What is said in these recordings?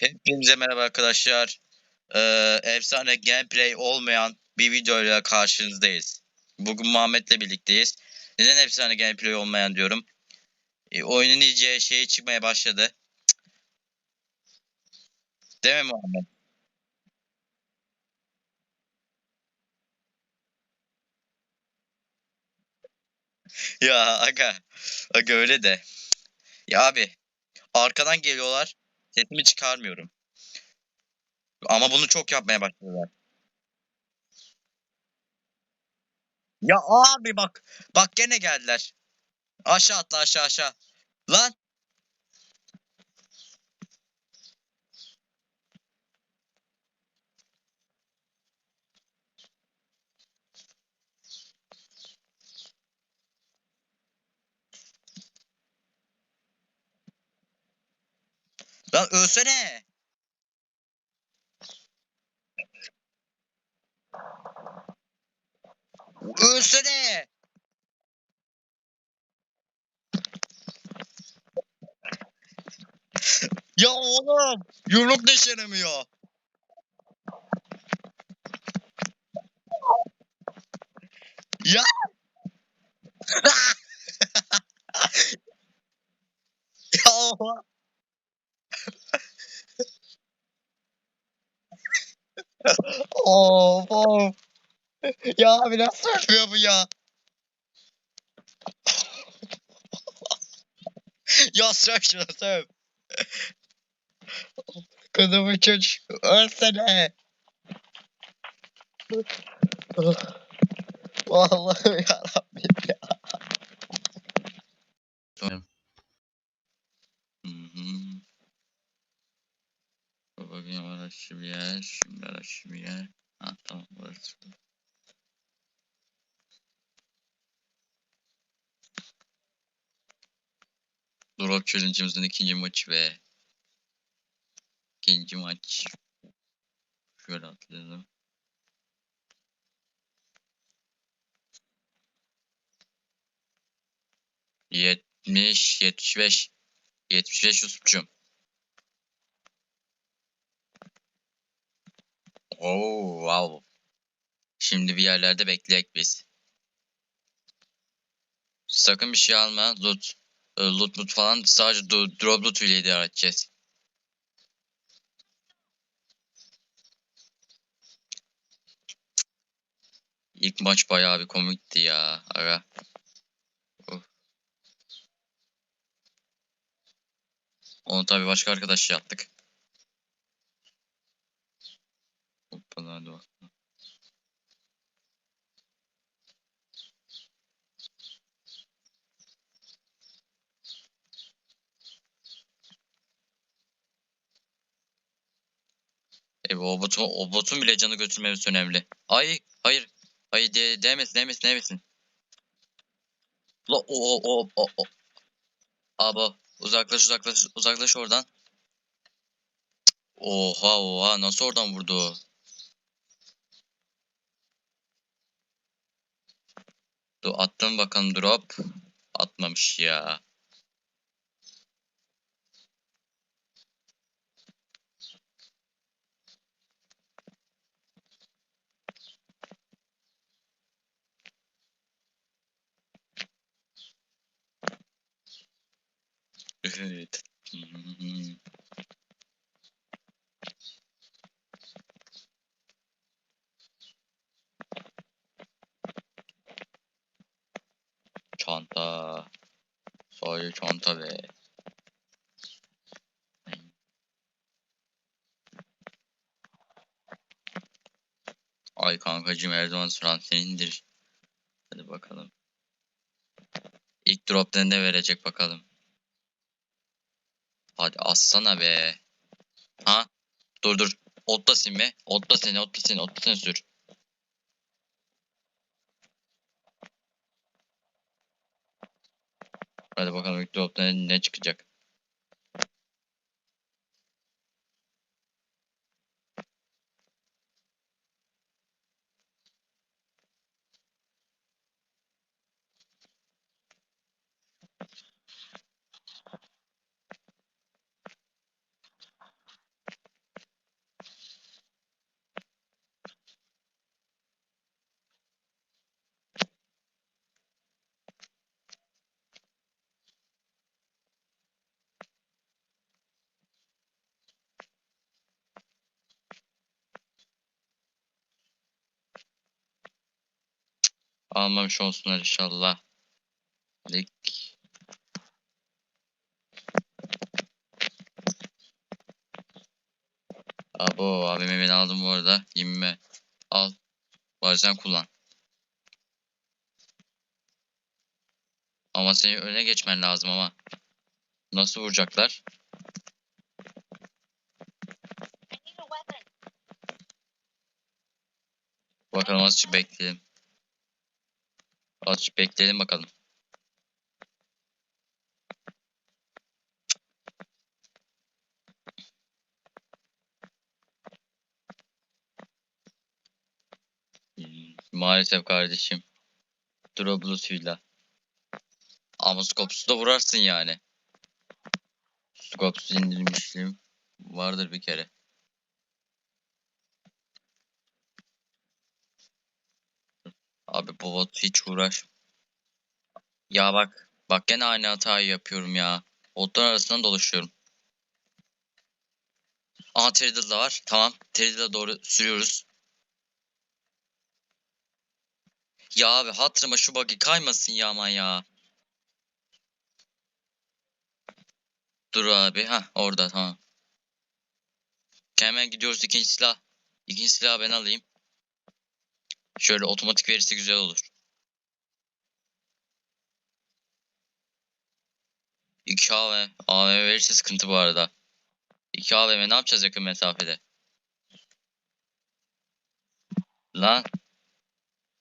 Hepinize merhaba arkadaşlar. Ee, efsane gameplay olmayan bir videoyla karşınızdayız. Bugün Muhammed'le birlikteyiz. Neden efsane gameplay olmayan diyorum? Ee, oyunun iyice şeyi çıkmaya başladı. Değil mi Muhammed? Ya aga. Aga öyle de. Ya abi. Arkadan geliyorlar. Sesimi çıkarmıyorum. Ama bunu çok yapmaya başladılar. Ya abi bak. Bak gene geldiler. Aşağı atla aşağı aşağı. Lan. Lan ölsene. Ölsene. Ya oğlum. Yumruk deşenemiyor. Ya. ya oha. Of of. Ya nasıl ölmüyor bu ya? ya söv şunu söv. Kızımın çocuk ölsene. Vallahi yarabbim ya. Tamam. Hı hı. Dur Bakayım orası bir yer. Şimdi orası bir yer. Ha tamam burası. Drop challenge'ımızın ikinci maçı ve ikinci maç. Şöyle atlayalım. Yetmiş, yetmiş beş. Yetmiş beş Yusuf'cum. Oo, wow. Şimdi bir yerlerde bekleyek biz. Sakın bir şey alma. Loot, e, loot loot falan sadece drop loot ile idare edeceğiz. İlk maç bayağı bir komikti ya. Ara. Of. Onu tabii başka arkadaşla yaptık. Hoppala hadi bak. Bu o botun, o botun bile canı götürmemiz önemli. Ay hayır. Hayır de, değmesin değmesin değmesin. La o o o o o. Abo uzaklaş uzaklaş uzaklaş oradan. Oha oha nasıl oradan vurdu? Dur attım bakalım drop. Atmamış ya. Evet. Çanta. Sadece çanta be. Ay kankacım her zaman sıran senindir. Hadi bakalım. İlk drop'ta ne verecek bakalım. Hadi assana be. Ha? Dur dur. Otlasın be. Otla seni, otla seni, otla seni sür. Hadi bakalım ilk drop'ta ne, ne çıkacak. Almamış olsunlar inşallah. Lik. Abo abime beni aldım bu arada. 20. Al. Bari sen kullan. Ama senin öne geçmen lazım ama. Nasıl vuracaklar? Bakalım azıcık bekleyelim. Azıcık bekleyelim bakalım. Hmm, Maalesef kardeşim. Droblusuyla. Ama skopsuz da vurarsın yani. Skopsuz indirmişliğim vardır bir kere. Abi bu bot hiç uğraş. Ya bak. Bak gene aynı hatayı yapıyorum ya. Botlar arasından dolaşıyorum. Aa Triddle da var. Tamam. Triddle'a doğru sürüyoruz. Ya abi hatırıma şu bug'i kaymasın ya aman ya. Dur abi. ha orada tamam. Hemen gidiyoruz ikinci silah. İkinci silahı ben alayım. Şöyle otomatik verirse güzel olur. İki AVM. AVM verirse sıkıntı bu arada. İki AVM ne yapacağız yakın mesafede? Lan.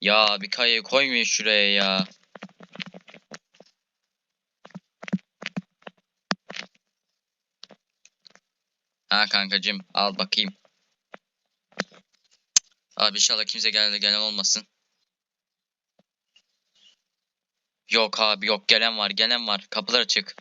Ya bir kayayı koymuyor şuraya ya. Ha kankacım al bakayım. Abi inşallah kimse geldi gelen olmasın. Yok abi yok gelen var gelen var. Kapılar açık.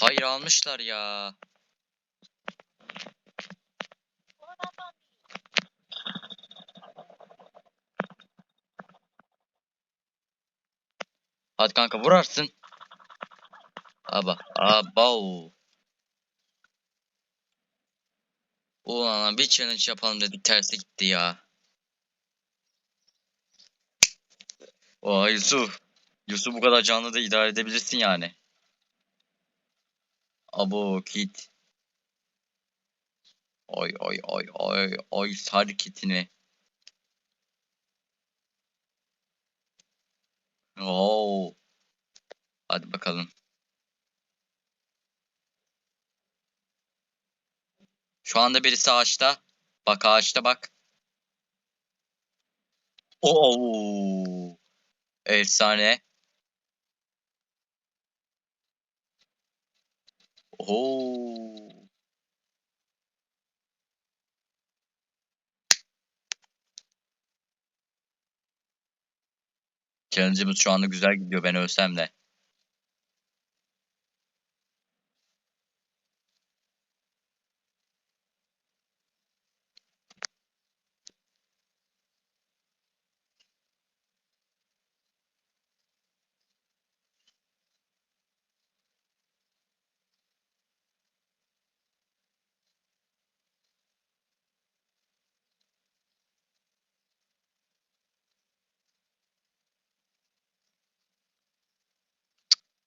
Hayır almışlar ya. Hadi kanka vurarsın. Aba. Abau. Ulan lan bir challenge yapalım dedik tersi gitti ya. Oha Yusuf. Yusuf bu kadar canlı da idare edebilirsin yani. Abo kit. Oy oy oy oy oy sar kitini. Oo. Hadi bakalım. Şu anda birisi ağaçta. Bak ağaçta bak. Oo. Efsane. Oo. Challenge'ımız şu anda güzel gidiyor ben ölsem de.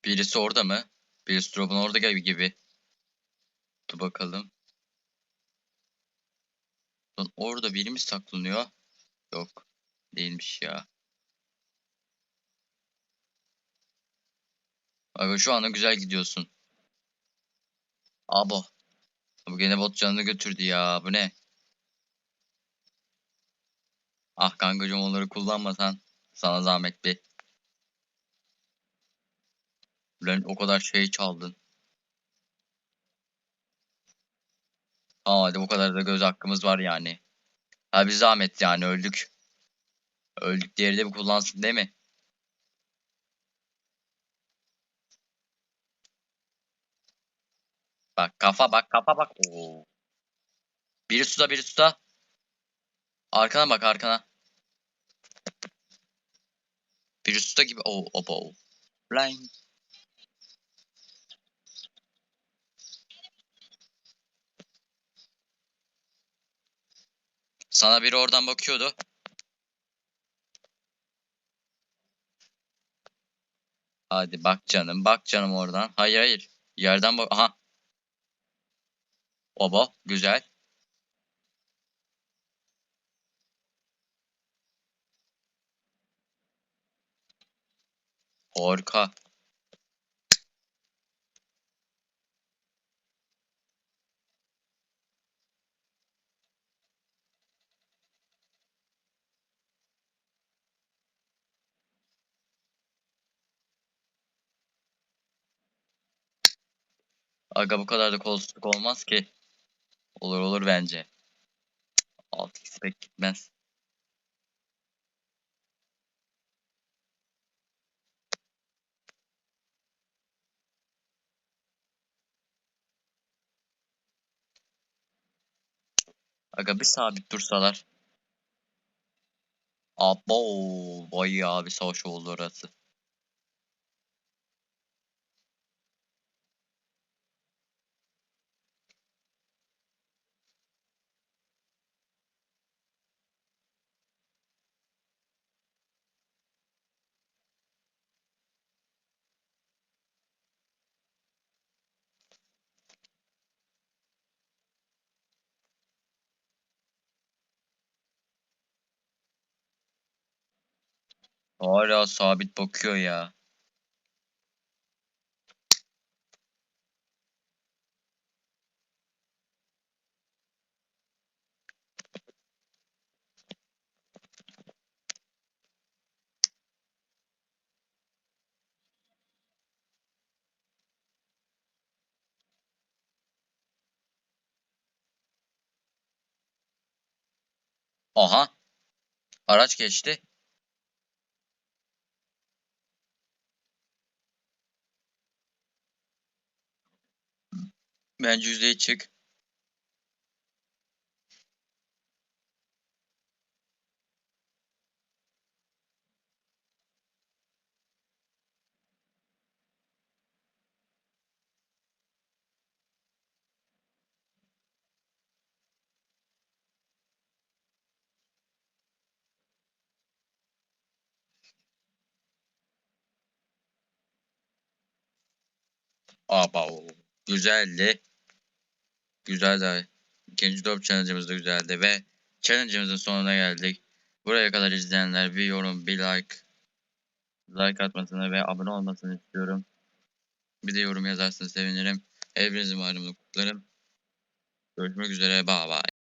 Birisi orada mı? Birisi drop'un orada gibi gibi. Dur bakalım. Lan orada biri mi saklanıyor? Yok. Değilmiş ya. Aga şu anda güzel gidiyorsun. Abo. Bu gene bot canını götürdü ya. Bu ne? Ah kankacığım onları kullanmasan. Sana zahmet bir. Ulan o kadar şey çaldın. Tamam hadi bu kadar da göz hakkımız var yani. Ha bir zahmet yani öldük. Öldük diğeri de bir kullansın değil mi? Bak kafa bak kafa bak. Oo. Biri suda biri suda. Arkana bak arkana. Biri suda gibi. Oo opa o. Blind. Sana biri oradan bakıyordu. Hadi bak canım, bak canım oradan. Hayır hayır. Yerden bak. Aha. Oba, güzel. Harika. Aga bu kadar da kolsuzluk olmaz ki. Olur olur bence. 6x pek gitmez. Aga bir sabit dursalar. Abo bayağı bir savaş oldu orası. Hala sabit bakıyor ya. Aha. Araç geçti. Bence yüzeye çık. Aba güzeldi. Güzeldi. İkinci top challenge'ımız da güzeldi ve challenge'ımızın sonuna geldik. Buraya kadar izleyenler bir yorum, bir like, like atmasını ve abone olmasını istiyorum. Bir de yorum yazarsanız sevinirim. Hepinizin bayramını kutlarım. Görüşmek üzere. Bye bye.